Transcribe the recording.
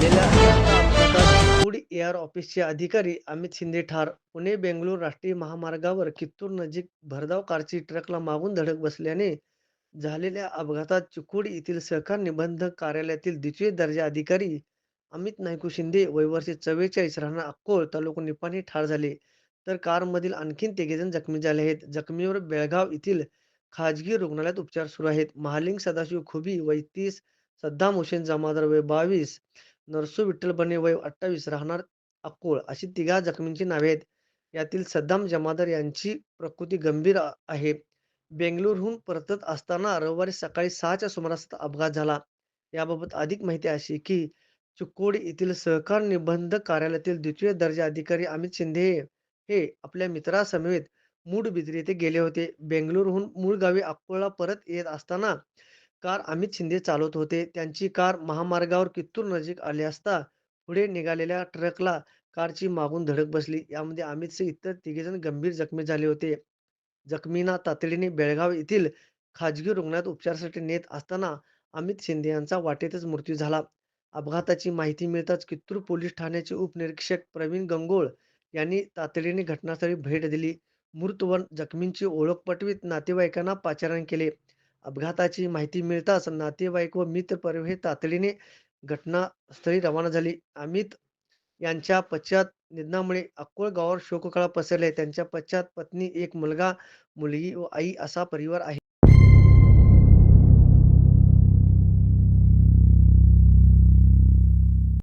गेल्या food air ऑफिसचे अधिकारी अमित शिंदे ठार. पुणे बेंगळूर राष्ट्रीय महामार्गावर कित्तूर नजीक भरधाव कारची ट्रकला मागून धडक बसल्याने झालेल्या अपघातात चिकोडी येथील सहकार निबंधक कार्यालयातील द्वितीय दर्जा अधिकारी अमित नायकू शिंदे वयवर्षे चव्वेचाळीस राहणार अक्कोळ तालुका निपाणी ठार झाले. तर कारमधील आणखीन तिघेजण जखमी झाले आहेत? जखमीवर बेळगाव येथील खाजगी रुग्णालयात उपचार सुरू आहेत. महालिंग सदाशिव खुबी वय तीस सद्दाम हुसेन जमादार वय बावीस नरसू विठ्ठलपणे वय अठ्ठावीस राहणार अक्कोळ अशी तिघा जखमींची नावे आहेत. यातील सद्दाम जमादार यांची प्रकृती गंभीर आहे. बेंगलोरहून परतत असताना रविवारी सकाळी सहाच्या सुमारास अपघात झाला. याबाबत अधिक माहिती अशी की चुकोडी येथील सहकार निबंध कार्यालयातील द्वितीय दर्जा अधिकारी अमित शिंदे हे आपल्या मित्रासमवेत मूड बिद्री येथे गेले होते. बेंगलोरहून मूळ गावी अक्कोळला परत येत असताना कार अमित शिंदे चालवत होते. त्यांची कार महामार्गावर कित्तूर नजीक आली असता पुढे निघालेल्या ट्रकला कारची मागून धडक बसली. यामध्ये अमितसह इतर तिघेजण गंभीर जखमी झाले होते. जखमींना तातडीने बेळगाव येथील खाजगी रुग्णालयात उपचारासाठी नेत असताना अमित शिंदे यांचा वाटेतच मृत्यू झाला. अपघाताची माहिती मिळताच कित्तूर पोलीस ठाण्याचे उपनिरीक्षक प्रवीण गंगोळ यांनी तातडीने घटनास्थळी भेट दिली. मृत व जखमींची ओळख पटवीत नातेवाईकांना पाचारण केले. अपघाताची माहिती मिळताच नातेवाईक व मित्र परिवार हे तातडीने घटनास्थळी रवाना झाली. अमित यांच्या पश्चात निधनामुळे अक्कोळ गावावर शोककळा पसरले. त्यांच्या पश्चात पत्नी एक मुलगा मुलगी व आई असा परिवार आहे.